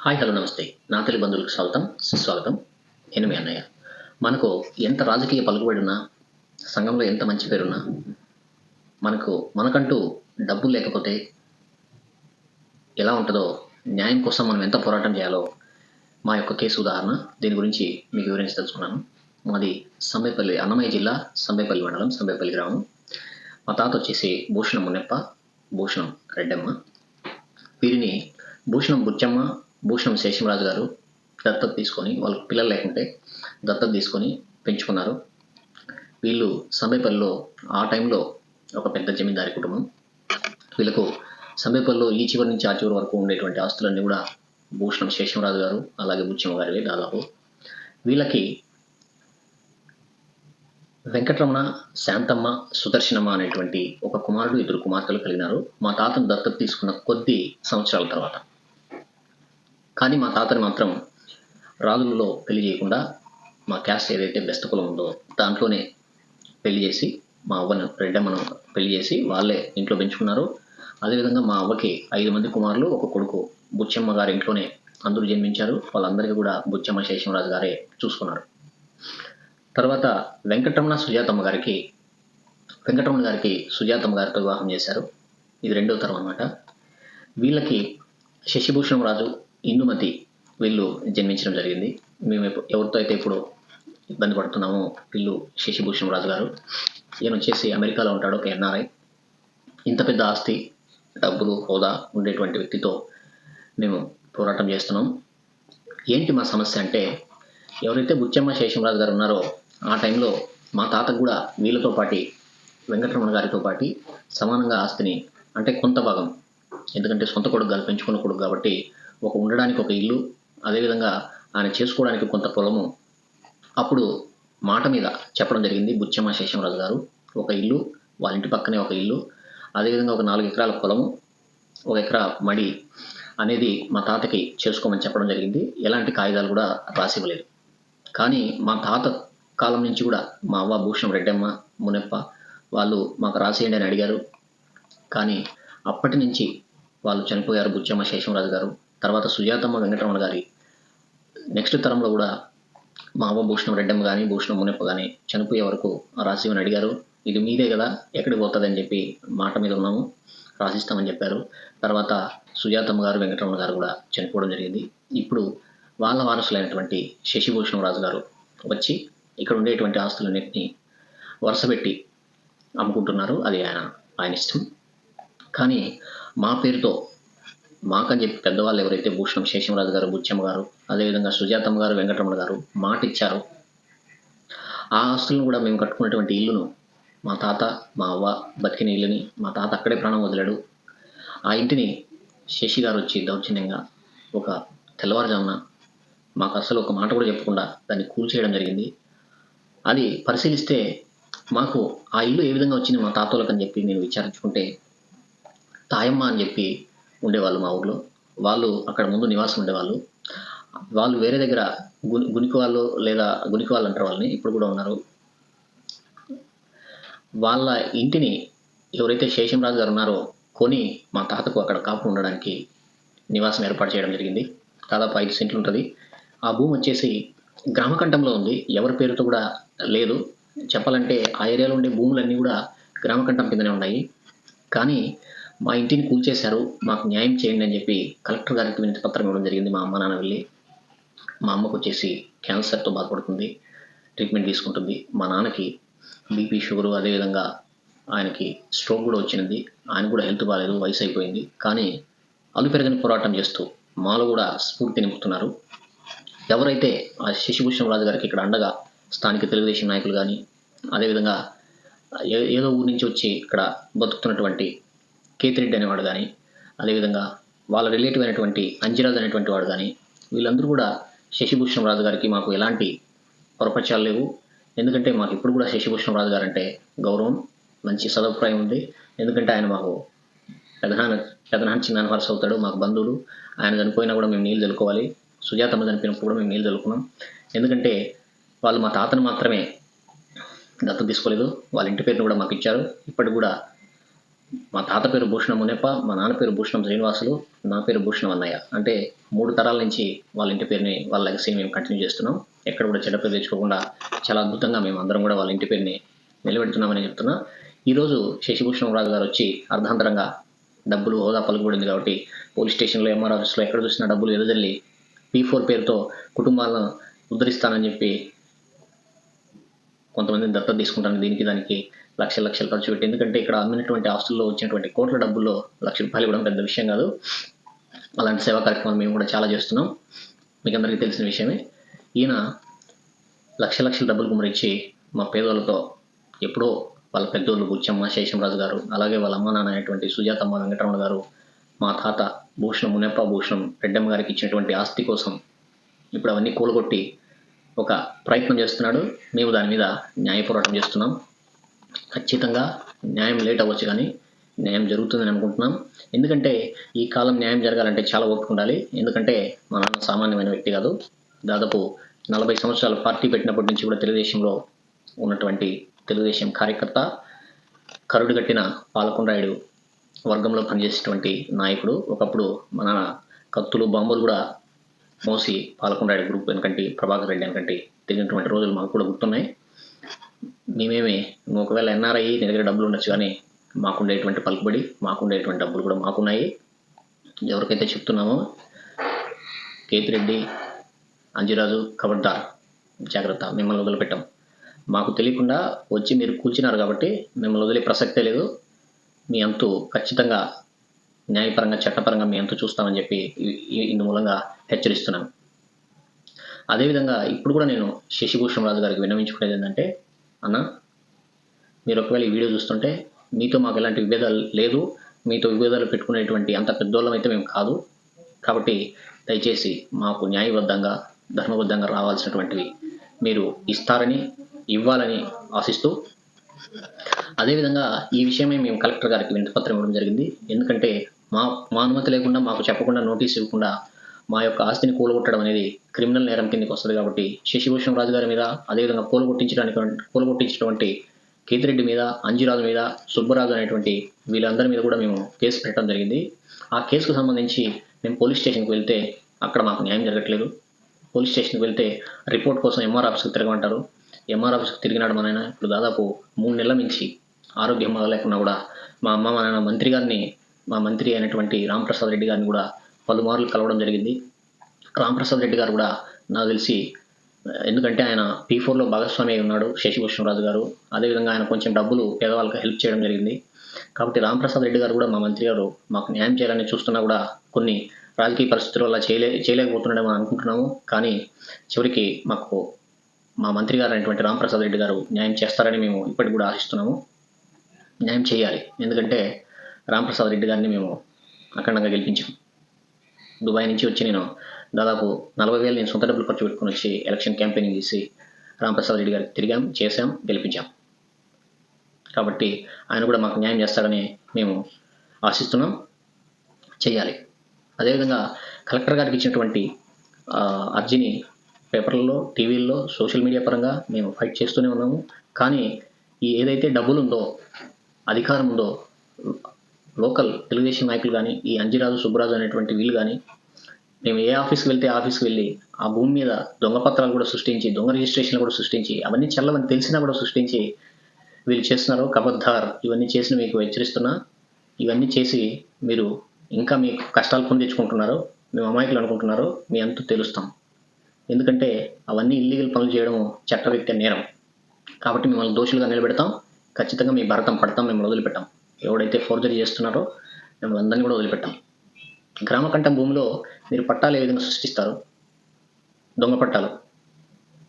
Hi hello నమస్తే. నా తెలుగు బంధువులకు స్వాగతం సుస్వాగతం. నేను మీ అన్నయ్య. మనకు ఎంత రాజకీయ పలుకుబడి సంఘంలో ఎంత మంచి పేరున్నా మనకు మనకంటూ డబ్బు లేకపోతే ఎలా ఉంటుందో న్యాయం కోసం మనం ఎంత పోరాటం చేయాలో మా యొక్క కేసు ఉదాహరణ దీని గురించి మీకు వివరించి తెలుసుకున్నాను. మాది సంబేపల్లి అన్నమయ్య జిల్లా సంబేపల్లి మండలం సంబేపల్లి గ్రామం. మా తాత వచ్చేసి భూషణం మున్నెప్ప భూషణం రెడ్డమ్మ. వీరిని భూషణం బుచ్చమ్మ భూషణం శేషంరాజు గారు దత్తత తీసుకొని వాళ్ళకి పిల్లలు లేకుంటే దత్తత తీసుకొని పెంచుకున్నారు. వీళ్ళు సమీపల్లో ఆ టైంలో ఒక పెద్ద జమీందారి కుటుంబం. వీళ్ళకు సమీపంలో ఈ చివరి నుంచి ఆ చివరి వరకు ఉండేటువంటి ఆస్తులన్నీ కూడా భూషణం శేషంరాజు గారు అలాగే బుచ్చమ్మ గారివి దాదాపు. వీళ్ళకి వెంకటరమణ శాంతమ్మ సుదర్శనమ్మ అనేటువంటి ఒక కుమారుడు ఇద్దరు కుమార్తెలు కలిగినారు. మా తాతను దత్తత తీసుకున్న కొద్ది సంవత్సరాల తర్వాత. కానీ మా తాతని మాత్రం రాజులలో పెళ్ళి చేయకుండా మా క్యాస్ట్ ఏదైతే బెస్ట్ కులం ఉందో దాంట్లోనే పెళ్ళి చేసి మా అవ్వను రెడ్డమ్మను పెళ్ళి చేసి వాళ్ళే ఇంట్లో పెంచుకున్నారు. అదేవిధంగా మా అవ్వకి ఐదు మంది కుమారులు ఒక కొడుకు బుచ్చమ్మ గారి ఇంట్లోనే అందరూ జన్మించారు. వాళ్ళందరికీ కూడా బుచ్చమ్మ శేషంరాజు గారే చూసుకున్నారు. తర్వాత వెంకటరమణ సుజాతమ్మ గారికి వెంకటరమణ గారికి సుజాతమ్మ గారితో వివాహం చేశారు. ఇది రెండవ తరం అన్నమాట. వీళ్ళకి శశిభూషణం రాజు ఇందుమతి వీళ్ళు జన్మించడం జరిగింది. మేము ఎవరితో అయితే ఇప్పుడు ఇబ్బంది పడుతున్నామో వీళ్ళు శశిభూషణం రాజు గారు. ఈయన వచ్చేసి అమెరికాలో ఉంటాడు ఒక ఎన్ఆర్ఐ ఇంత పెద్ద ఆస్తి డబ్బులు హోదా ఉండేటువంటి వ్యక్తితో మేము పోరాటం చేస్తున్నాం. ఏంటి మా సమస్య అంటే ఎవరైతే బుచ్చమ్మ శేషంరాజు గారు ఉన్నారో ఆ టైంలో మా తాతకు కూడా వీళ్ళతో పాటి వెంకటరమణ గారితో పాటి సమానంగా ఆస్తిని అంటే కొంత భాగం ఎందుకంటే సొంత కొడుకు గారు పెంచుకున్న కొడుకు కాబట్టి ఒక ఉండడానికి ఒక ఇల్లు అదేవిధంగా ఆయన చేసుకోవడానికి కొంత పొలము. అప్పుడు మాట మీద చెప్పడం జరిగింది బుచ్చమ్మ శేషంరాజు గారు. ఒక ఇల్లు వాళ్ళ ఇంటి పక్కనే ఒక ఇల్లు అదేవిధంగా ఒక నాలుగు ఎకరాల పొలము ఒక ఎకరా మడి అనేది మా తాతకి చేసుకోమని చెప్పడం జరిగింది. ఎలాంటి కాగితాలు కూడా రాసివ్వలేదు. కానీ మా తాత కాలం నుంచి కూడా మా అవ్వ భూషణం రెడ్డమ్మ మునెప్ప వాళ్ళు మాకు రాసేయండి అని అడిగారు. కానీ అప్పటి నుంచి వాళ్ళు చనిపోయారు బుచ్చమ్మ శేషంరాజు గారు. తర్వాత సుజాతమ్మ వెంకటరమణ గారి నెక్స్ట్ తరంలో కూడా మా భూషణం రెడ్డమ్మ కానీ భూషణం మునెప్ప కానీ చనిపోయే వరకు రాసిమని అడిగారు ఇది మీదే కదా ఎక్కడికి పోతుందని చెప్పి మాట మీద ఉన్నాము రాసిస్తామని చెప్పారు. తర్వాత సుజాతమ్మ గారు వెంకటరమణ గారు కూడా చనిపోవడం జరిగింది. ఇప్పుడు వాళ్ళ వారసులైనటువంటి శశిభూషణం రాజు గారు వచ్చి ఇక్కడ ఉండేటువంటి ఆస్తులన్నింటినీ వరుసపెట్టి అమ్ముకుంటున్నారు. అది ఆయన ఆయన ఇష్టం. కానీ మా పేరుతో మాకని చెప్పి పెద్దవాళ్ళు ఎవరైతే భూషణం శేషంరాజు గారు బుచ్చమ్మ గారు అదేవిధంగా సుజాతమ్మ గారు వెంకటరమణ గారు మాట ఇచ్చారు ఆ ఆస్తులను కూడా మేము కట్టుకున్నటువంటి ఇల్లును మా తాత మా అవ్వ బతికిన ఇల్లుని మా తాత అక్కడే ప్రాణం వదిలాడు. ఆ ఇంటిని శశి గారు వచ్చి దౌర్జన్యంగా ఒక తెల్లవారుజామున మాకు అసలు ఒక మాట కూడా చెప్పకుండా దాన్ని కూల్చేయడం జరిగింది. అది పరిశీలిస్తే మాకు ఆ ఇల్లు ఏ విధంగా వచ్చింది మా తాతోళ్ళకి అని చెప్పి నేను విచారించుకుంటే తాయమ్మ అని చెప్పి ఉండేవాళ్ళు మా ఊర్లో. వాళ్ళు అక్కడ ముందు నివాసం ఉండేవాళ్ళు. వాళ్ళు వేరే దగ్గర గుని గునికి వాళ్ళు లేదా గునికి వాళ్ళు అంటారు వాళ్ళని ఇప్పుడు కూడా ఉన్నారు. వాళ్ళ ఇంటిని ఎవరైతే శేషంరాజు గారు ఉన్నారో కొని మా తాతకు అక్కడ కాపు ఉండడానికి నివాసం ఏర్పాటు చేయడం జరిగింది. దాదాపు ఐదు సెంట్లు ఉంటుంది. ఆ భూమి వచ్చేసి గ్రామకంఠంలో ఉంది. ఎవరి పేరుతో కూడా లేదు. చెప్పాలంటే ఆ ఏరియాలో ఉండే భూములన్నీ కూడా గ్రామకంఠం కిందనే ఉన్నాయి. కానీ మా ఇంటిని కూల్చేశారు మాకు న్యాయం చేయండి అని చెప్పి కలెక్టర్ గారికి వినతి పత్రం ఇవ్వడం జరిగింది మా అమ్మ నాన్న వెళ్ళి. మా అమ్మకు వచ్చేసి క్యాన్సర్తో బాధపడుతుంది ట్రీట్మెంట్ తీసుకుంటుంది. మా నాన్నకి బీపీ షుగరు అదేవిధంగా ఆయనకి స్ట్రోక్ కూడా వచ్చినది ఆయన కూడా హెల్త్ బాగాలేదు వయసు అయిపోయింది. కానీ అదుపెరగని పోరాటం చేస్తూ మాలో కూడా స్ఫూర్తి నింపుతున్నారు. ఎవరైతే ఆ శశిభూషణం రాజు గారికి ఇక్కడ అండగా స్థానిక తెలుగుదేశం నాయకులు కానీ అదేవిధంగా ఏ- ఏదో ఊరి నుంచి వచ్చి ఇక్కడ బతుకుతున్నటువంటి కేతిరెడ్డి అనేవాడు కానీ అదేవిధంగా వాళ్ళ రిలేటివ్ అయినటువంటి అంజిరాజ్ అనేటువంటి వాడు కానీ వీళ్ళందరూ కూడా శశిభూషణం రాజు గారికి మాకు ఎలాంటి పొరపక్షాలు లేవు. ఎందుకంటే మాకు ఇప్పుడు కూడా శశిభూషణం రాజు గారు అంటే గౌరవం మంచి సదభిప్రాయం ఉంది. ఎందుకంటే ఆయన మాకు పెదనాన్న పెదనాన్న చిన్న వరుస అవుతాడు మాకు బంధువులు. ఆయన చనిపోయినా కూడా మేము నీళ్ళు చల్లుకోవాలి. సుజాతమ్మ చనిపోయినప్పుడు కూడా మేము నీళ్ళు చల్లుకున్నాం. ఎందుకంటే వాళ్ళు మా తాతను మాత్రమే దత్తత తీసుకోలేదు. వాళ్ళ ఇంటి పేరును కూడా మాకు ఇచ్చారు. ఇప్పటికి కూడా మా తాత పేరు భూషణం మునేప్ప మా నాన్న పేరు భూషణం శ్రీనివాసులు నా పేరు భూషణం అన్నయ్య. అంటే మూడు తరాల నుంచి వాళ్ళ ఇంటి పేరుని వాళ్ళ లెగసీని మేము కంటిన్యూ చేస్తున్నాం. ఎక్కడ కూడా చెడ్డ పేరు తెచ్చుకోకుండా చాలా అద్భుతంగా మేము అందరం కూడా వాళ్ళ ఇంటి పేరుని నిలబెడుతున్నామని చెప్తున్నా. ఈరోజు శశిభూషణం రాజు గారు వచ్చి అర్ధాంతరంగా డబ్బులు హోదా పలుకుబడింది కాబట్టి పోలీస్ స్టేషన్లో ఎంఆర్ ఆఫీస్లో ఎక్కడ చూసినా డబ్బులు ఎదజల్లి పీ ఫోర్ పేరుతో కుటుంబాలను ఉద్ధరిస్తానని చెప్పి కొంతమంది దత్తత తీసుకుంటాను దీనికి దానికి లక్షల లక్షలు ఖర్చు పెట్టి. ఎందుకంటే ఇక్కడ అమ్మినటువంటి ఆస్తుల్లో వచ్చినటువంటి కోట్ల డబ్బుల్లో లక్ష రూపాయలు ఇవ్వడం పెద్ద విషయం కాదు. అలాంటి సేవా కార్యక్రమాలు మేము కూడా చాలా చేస్తున్నాం. మీకు అందరికీ తెలిసిన విషయమే. ఈయన లక్ష లక్షల డబ్బులు గుమరించి మా పేదోళ్ళతో ఎప్పుడో వాళ్ళ పెద్దోళ్ళు బుచ్చమ్మ శేషంరాజు గారు అలాగే వాళ్ళ అమ్మ నాన్న అయినటువంటి సుజాతమ్మ వెంకటరమణ గారు మా తాత భూషణం మునప్ప భూషణం రెడ్డమ్మ గారికి ఇచ్చినటువంటి ఆస్తి కోసం ఇప్పుడు అవన్నీ కూలగొట్టి ఒక ప్రయత్నం చేస్తున్నాడు. మేము దాని మీద న్యాయ పోరాటం చేస్తున్నాం. ఖచ్చితంగా న్యాయం లేట్ అవ్వచ్చు కానీ న్యాయం జరుగుతుందని అనుకుంటున్నాం. ఎందుకంటే ఈ కాలం న్యాయం జరగాలంటే చాలా ఓపిక ఉండాలి. ఎందుకంటే మా నాన్న సామాన్యమైన వ్యక్తి కాదు. దాదాపు నలభై సంవత్సరాలు పార్టీ పెట్టినప్పటి నుంచి కూడా తెలుగుదేశంలో ఉన్నటువంటి తెలుగుదేశం కార్యకర్త కరుడు కట్టిన పాలకొండ్రాయుడు వర్గంలో పనిచేసేటువంటి నాయకుడు. ఒకప్పుడు మన కత్తులు బాంబులు కూడా మోసి పాలకొండాయుడు గ్రూప్ వెనకంటి ప్రభాకర్ రెడ్డి వెనకంటి తిరిగినటువంటి రోజులు మాకు కూడా గుర్తున్నాయి. మేమేమి నువ్వు ఒకవేళ ఎన్ఆర్ఐ నీ దగ్గర డబ్బులు ఉండొచ్చు కానీ మాకుండేటువంటి పలుకుబడి మాకుండేటువంటి డబ్బులు కూడా మాకున్నాయి. ఎవరికైతే చెప్తున్నామో కేతిరెడ్డి అంజిరాజు ఖబర్దార్ జాగ్రత్త మిమ్మల్ని వదిలిపెట్టాం. మాకు తెలియకుండా వచ్చి మీరు కూర్చున్నారు కాబట్టి మిమ్మల్ని వదిలే ప్రసక్తే లేదు. మీ అంతు ఖచ్చితంగా న్యాయపరంగా చట్టపరంగా మేము ఎంత చూస్తామని చెప్పి ఇందు మూలంగా హెచ్చరిస్తున్నాను అదేవిధంగా ఇప్పుడు కూడా నేను శశిభూషణ్ రాజు గారికి విన్నవించుకునేది ఏంటంటే అన్న మీరు ఒకవేళ ఈ వీడియో చూస్తుంటే మీతో మాకు ఎలాంటి విభేదాలు లేదు మీతో విభేదాలు పెట్టుకునేటువంటి అంత పెద్దోళ్ళం అయితే మేము కాదు. కాబట్టి దయచేసి మాకు న్యాయబద్ధంగా ధర్మబద్ధంగా రావాల్సినటువంటివి మీరు ఇస్తారని ఇవ్వాలని ఆశిస్తూ అదేవిధంగా ఈ విషయమే మేము కలెక్టర్ గారికి వినతిపత్రం ఇవ్వడం జరిగింది. ఎందుకంటే మా మా అనుమతి లేకుండా మాకు చెప్పకుండా నోటీస్ ఇవ్వకుండా మా యొక్క ఆస్తిని కూలగొట్టడం అనేది క్రిమినల్ నేరం కిందకి వస్తుంది కాబట్టి శశిభూషణ్ రాజు గారి మీద అదేవిధంగా కూలగొట్టించడానికి కూలగొట్టించినటువంటి కేతిరెడ్డి మీద అంజురాజు మీద సుబ్బరాజు అనేటువంటి వీళ్ళందరి మీద కూడా మేము కేసు పెట్టడం జరిగింది. ఆ కేసుకు సంబంధించి మేము పోలీస్ స్టేషన్కి వెళ్తే అక్కడ మాకు న్యాయం జరగట్లేదు. పోలీస్ స్టేషన్కి వెళ్తే రిపోర్ట్ కోసం ఎంఆర్ ఆఫీస్కి తిరగమంటారు. ఎంఆర్ ఆఫీస్కి తిరిగినాడు మా నాయన. ఇప్పుడు దాదాపు మూడు నెలల మించి ఆరోగ్యం బాగలేకున్నా కూడా మా అమ్మ మా నాన్న మంత్రి గారిని మా మంత్రి అయినటువంటి రాంప్రసాద్ రెడ్డి గారిని కూడా పలుమార్లు కలవడం జరిగింది. రామప్రసాద్ రెడ్డి గారు కూడా నాకు తెలిసి ఎందుకంటే ఆయన పీ ఫోర్లో భాగస్వామి అయి ఉన్నాడు శశిభూషణరాజు గారు. అదేవిధంగా ఆయన కొంచెం డబ్బులు పేదవాళ్ళకి హెల్ప్ చేయడం జరిగింది. కాబట్టి రామప్రసాద్ రెడ్డి గారు కూడా మా మంత్రి గారు మాకు న్యాయం చేయాలని చూస్తున్నా కూడా కొన్ని రాజకీయ పరిస్థితుల వల్ల చేయలే చేయలేకపోతున్నాడేమో అనుకుంటున్నాము. కానీ చివరికి మాకు మా మంత్రి గారు అయినటువంటి రామప్రసాద్ రెడ్డి గారు న్యాయం చేస్తారని మేము ఇప్పటికి కూడా ఆశిస్తున్నాము. న్యాయం చేయాలి. ఎందుకంటే రాంప్రసాద్ రెడ్డి గారిని మేము అఖండంగా గెలిపించాం. దుబాయ్ నుంచి వచ్చి నేను దాదాపు నలభై వేలు నేను సొంత డబ్బులు ఖర్చు పెట్టుకుని వచ్చి ఎలక్షన్ క్యాంపెయినింగ్ చేసి రాంప్రసాద్ రెడ్డి గారికి తిరిగాం చేశాం గెలిపించాం. కాబట్టి ఆయన కూడా మాకు న్యాయం చేస్తారని మేము ఆశిస్తున్నాం. చేయాలి. అదేవిధంగా కలెక్టర్ గారికి ఇచ్చినటువంటి అర్జీని పేపర్లలో టీవీల్లో సోషల్ మీడియా పరంగా మేము ఫైట్ చేస్తూనే ఉన్నాము. కానీ ఈ ఏదైతే డబ్బులు ఉందో అధికారం ఉందో లోకల్ తెలుగుదేశం నాయకులు కానీ ఈ అంజిరాజు సుబ్బరాజు అనేటువంటి వీళ్ళు కానీ మేము ఏ ఆఫీస్కి వెళ్తే ఆఫీస్కి వెళ్ళి ఆ భూమి మీద దొంగ పత్రాలు కూడా సృష్టించి దొంగ రిజిస్ట్రేషన్లు కూడా సృష్టించి అవన్నీ చల్లవని తెలిసినా కూడా సృష్టించి వీళ్ళు చేస్తున్నారు. కబద్దార్ ఇవన్నీ చేసిన మీకు హెచ్చరిస్తున్నా ఇవన్నీ చేసి మీరు ఇంకా మీకు కష్టాలు కొని తెచ్చుకుంటున్నారు. మేము అమాయకులు అనుకుంటున్నారు. మీ అంతా తెలుస్తాం. ఎందుకంటే అవన్నీ ఇల్లీగల్ పనులు చేయడం చట్టరీత్యా నేరం. కాబట్టి మిమ్మల్ని దోషులుగా నిలబెడతాం. ఖచ్చితంగా మీ భరతం పడతాం. మిమ్మల్ని వదిలిపెట్టాం. ఎవడైతే ఫోర్జరీ చేస్తున్నారో మేము అందరినీ కూడా వదిలిపెట్టాం. గ్రామకంఠం భూమిలో మీరు పట్టాలు ఏ విధంగా సృష్టిస్తారు? దొంగ పట్టాలు.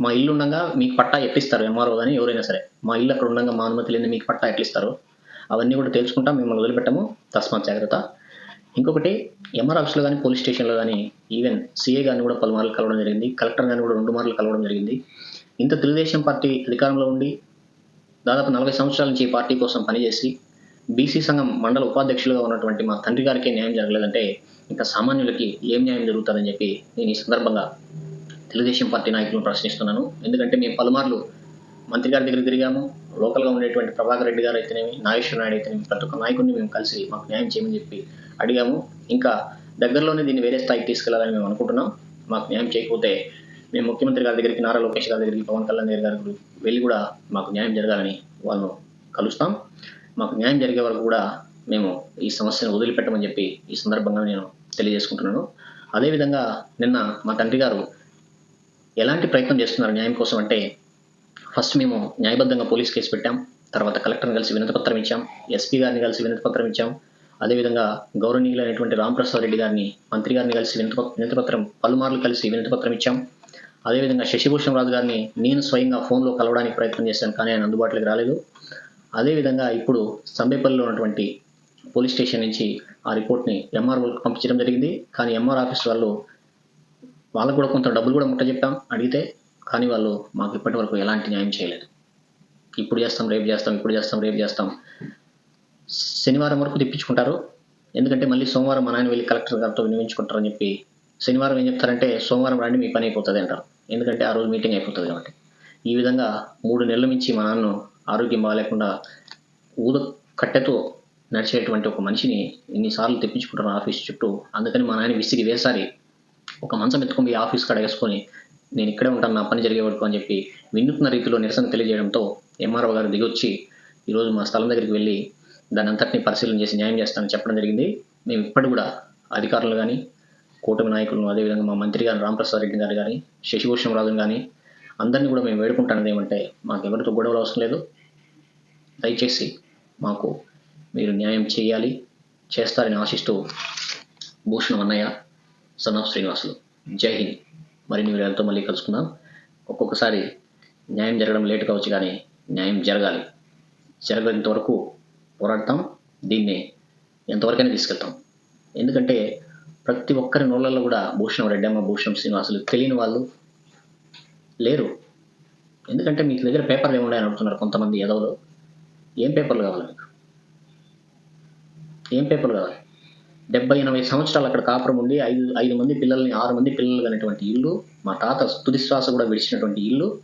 మా ఇల్లు ఉండగా మీకు పట్టా ఎట్లిస్తారు ఎంఆర్ఓ కానీ ఎవరైనా సరే? మా ఇల్లు అక్కడ ఉండగా మా అనుమతి లేని మీకు పట్టా ఎట్లిస్తారు? అవన్నీ కూడా తెలుసుకుంటాం మిమ్మల్ని వదిలిపెట్టము. తస్మాత్ జాగ్రత్త. ఇంకొకటి ఎంఆర్ ఆఫీస్లో కానీ పోలీస్ స్టేషన్లో కానీ ఈవెన్ సిఏ గారిని కూడా పలుమార్లు కలవడం జరిగింది కలెక్టర్ గారిని కూడా రెండు మార్లు కలవడం జరిగింది. ఇంత తెలుగుదేశం పార్టీ అధికారంలో ఉండి దాదాపు నలభై సంవత్సరాల నుంచి ఈ పార్టీ కోసం పనిచేసి బీసీ సంఘం మండల ఉపాధ్యక్షులుగా ఉన్నటువంటి మా తండ్రి గారికి న్యాయం జరగలేదంటే ఇంకా సామాన్యులకి ఏం న్యాయం జరుగుతుందని చెప్పి నేను ఈ సందర్భంగా తెలుగుదేశం పార్టీ నాయకులను ప్రశ్నిస్తున్నాను. ఎందుకంటే మేము పలుమార్లు మంత్రి గారి దగ్గర తిరిగాము. లోకల్గా ఉండేటువంటి ప్రభాకర్ రెడ్డి గారు అయితేనేమి నాగేశ్వర నాయుడు అయితేనేమి ప్రతి ఒక్క నాయకుడిని మేము కలిసి మాకు న్యాయం చేయమని చెప్పి అడిగాము. ఇంకా దగ్గరలోనే దీన్ని వేరే స్థాయికి తీసుకెళ్ళాలని మేము అనుకుంటున్నాం. మాకు న్యాయం చేయకపోతే మేము ముఖ్యమంత్రి గారి దగ్గరికి నారా లోకేష్ గారి దగ్గరికి పవన్ కళ్యాణ్ గారి దగ్గరికి వెళ్ళి కూడా మాకు న్యాయం జరగాలని వాళ్ళను కలుస్తాం. మాకు న్యాయం జరిగే వరకు కూడా మేము ఈ సమస్యను వదిలిపెట్టమని చెప్పి ఈ సందర్భంగా నేను తెలియజేసుకుంటున్నాను. అదేవిధంగా నిన్న మా తండ్రి గారు ఎలాంటి ప్రయత్నం చేస్తున్నారు న్యాయం కోసం అంటే ఫస్ట్ మేము న్యాయబద్ధంగా పోలీస్ కేసు పెట్టాం తర్వాత కలెక్టర్ని కలిసి వినతిపత్రం ఇచ్చాం ఎస్పీ గారిని కలిసి వినతిపత్రం ఇచ్చాం అదేవిధంగా గౌరవనీయులైనటువంటి రామప్రసాద్ రెడ్డి గారిని మంత్రి గారిని కలిసి వినతి వినతిపత్రం పలుమార్లు కలిసి వినతిపత్రం ఇచ్చాం. అదేవిధంగా శశిభూషణ్ రాజు గారిని నేను స్వయంగా ఫోన్లో కలవడానికి ప్రయత్నం చేశాను కానీ ఆయన అందుబాటులోకి రాలేదు. అదేవిధంగా ఇప్పుడు సంబేపల్లిలో ఉన్నటువంటి పోలీస్ స్టేషన్ నుంచి ఆ రిపోర్ట్ని ఎంఆర్ఓకి పంపించడం జరిగింది. కానీ ఎంఆర్ ఆఫీస్ వాళ్ళు వాళ్ళకు కూడా కొంత డబ్బులు కూడా ముట్ట చెప్పాం అడిగితే కానీ వాళ్ళు మాకు ఇప్పటి వరకు ఎలాంటి న్యాయం చేయలేదు. ఇప్పుడు చేస్తాం రేపు చేస్తాం ఇప్పుడు చేస్తాం రేపు చేస్తాం. శనివారం వరకు తెప్పించుకుంటారు. ఎందుకంటే మళ్ళీ సోమవారం మా నాయన వెళ్ళి కలెక్టర్ గారితో వినియోగించుకుంటారని చెప్పి శనివారం ఏం చెప్తారంటే సోమవారం రండి మీ పని అయిపోతుంది అంటారు. ఎందుకంటే ఆ రోజు మీటింగ్ అయిపోతుంది కాబట్టి. ఈ విధంగా మూడు నెలల నుంచి మా నాన్న ఆరోగ్యం బాగాలేకుండా ఊద కట్టెతో నడిచేటువంటి ఒక మనిషిని ఎన్నిసార్లు తెప్పించుకుంటారు ఆఫీస్ చుట్టూ. అందుకని మా నాయన విసిగి వేసారి ఒక మంచం ఎత్తుకొని ఆఫీస్ కాడ వేసుకొని నేను ఇక్కడే ఉంటాను నా పని జరిగే వరకు అని చెప్పి వినూత్న రీతిలో నిరసన తెలియజేయడంతో ఎంఆర్ఓ గారు దిగొచ్చి ఈరోజు మా స్థలం దగ్గరికి వెళ్ళి దాని అంతటిని పరిశీలన చేసి న్యాయం చేస్తానని చెప్పడం జరిగింది. మేము ఇప్పటి కూడా అధికారులు కానీ కూటమి నాయకులను అదేవిధంగా మా మంత్రి గారు రామప్రసాద్ రెడ్డి గారు కానీ శశిభూషణ్ రాజును కానీ అందరినీ కూడా మేము వేడుకుంటాను ఏమంటే మాకు ఎవరితో గొడవలు అవసరం లేదు. దయచేసి మాకు మీరు న్యాయం చేయాలి చేస్తారని ఆశిస్తూ భూషణం అన్నయ్య సనాఫ్ శ్రీనివాసులు. జై హింద్. మరిన్ని వీడియోలతో మళ్ళీ కలుసుకుందాం. ఒక్కొక్కసారి న్యాయం జరగడం లేట్ కావచ్చు కానీ న్యాయం జరగాలి. జరగనంత వరకు పోరాడతాం దీన్ని ఎంతవరకైనా తీసుకెళ్తాం. ఎందుకంటే ప్రతి ఒక్కరి నోళ్ళల్లో కూడా భూషణం రెడ్డమ్మ భూషణం శ్రీనివాసులు తెలియని వాళ్ళు లేరు. ఎందుకంటే మీకు దగ్గర పేపర్లు ఏమున్నాయని అడుగుతున్నారు కొంతమంది ఎదవలు ఏం పేపర్లు కావాలి మీకు? ఏం పేపర్లు కావాలి? డెబ్బై ఎనభై సంవత్సరాలు అక్కడ కాపురం ఉండి ఐదు ఐదు మంది పిల్లల్ని ఆరు మంది పిల్లలు అనేటువంటి ఇల్లు మా తాత తుది శ్వాస కూడా విడిచినటువంటి ఇల్లు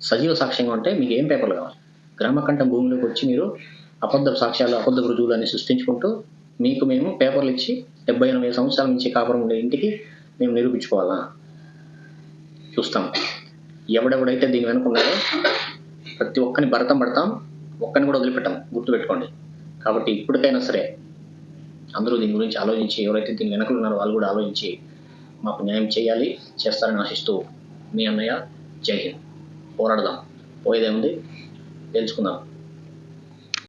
సజీవ సాక్ష్యంగా ఉంటే మీకు ఏం పేపర్లు కావాలి? గ్రామకంఠం భూమిలోకి వచ్చి మీరు అబద్ధ సాక్ష్యాలు అబద్ధ రుజువులు సృష్టించుకుంటూ మీకు మేము పేపర్లు ఇచ్చి డెబ్బై ఎనభై సంవత్సరాల నుంచి కాపురం ఉండే ఇంటికి మేము నిరూపించుకోవాలా? చూస్తాం. ఎవడెవడైతే దీని వెనుకున్నారో ప్రతి ఒక్కరిని భరతం పడతాం. ఒక్కరిని కూడా వదిలిపెట్టాం గుర్తుపెట్టుకోండి. కాబట్టి ఇప్పటికైనా సరే అందరూ దీని గురించి ఆలోచించి ఎవరైతే దీని వెనకలు ఉన్నారో వాళ్ళు కూడా ఆలోచించి మాకు న్యాయం చేయాలి చేస్తారని ఆశిస్తూ మీ అన్నయ్య జై హింద్. పోరాడదాం. పోయేదేముంది? తెలుసుకుందాం.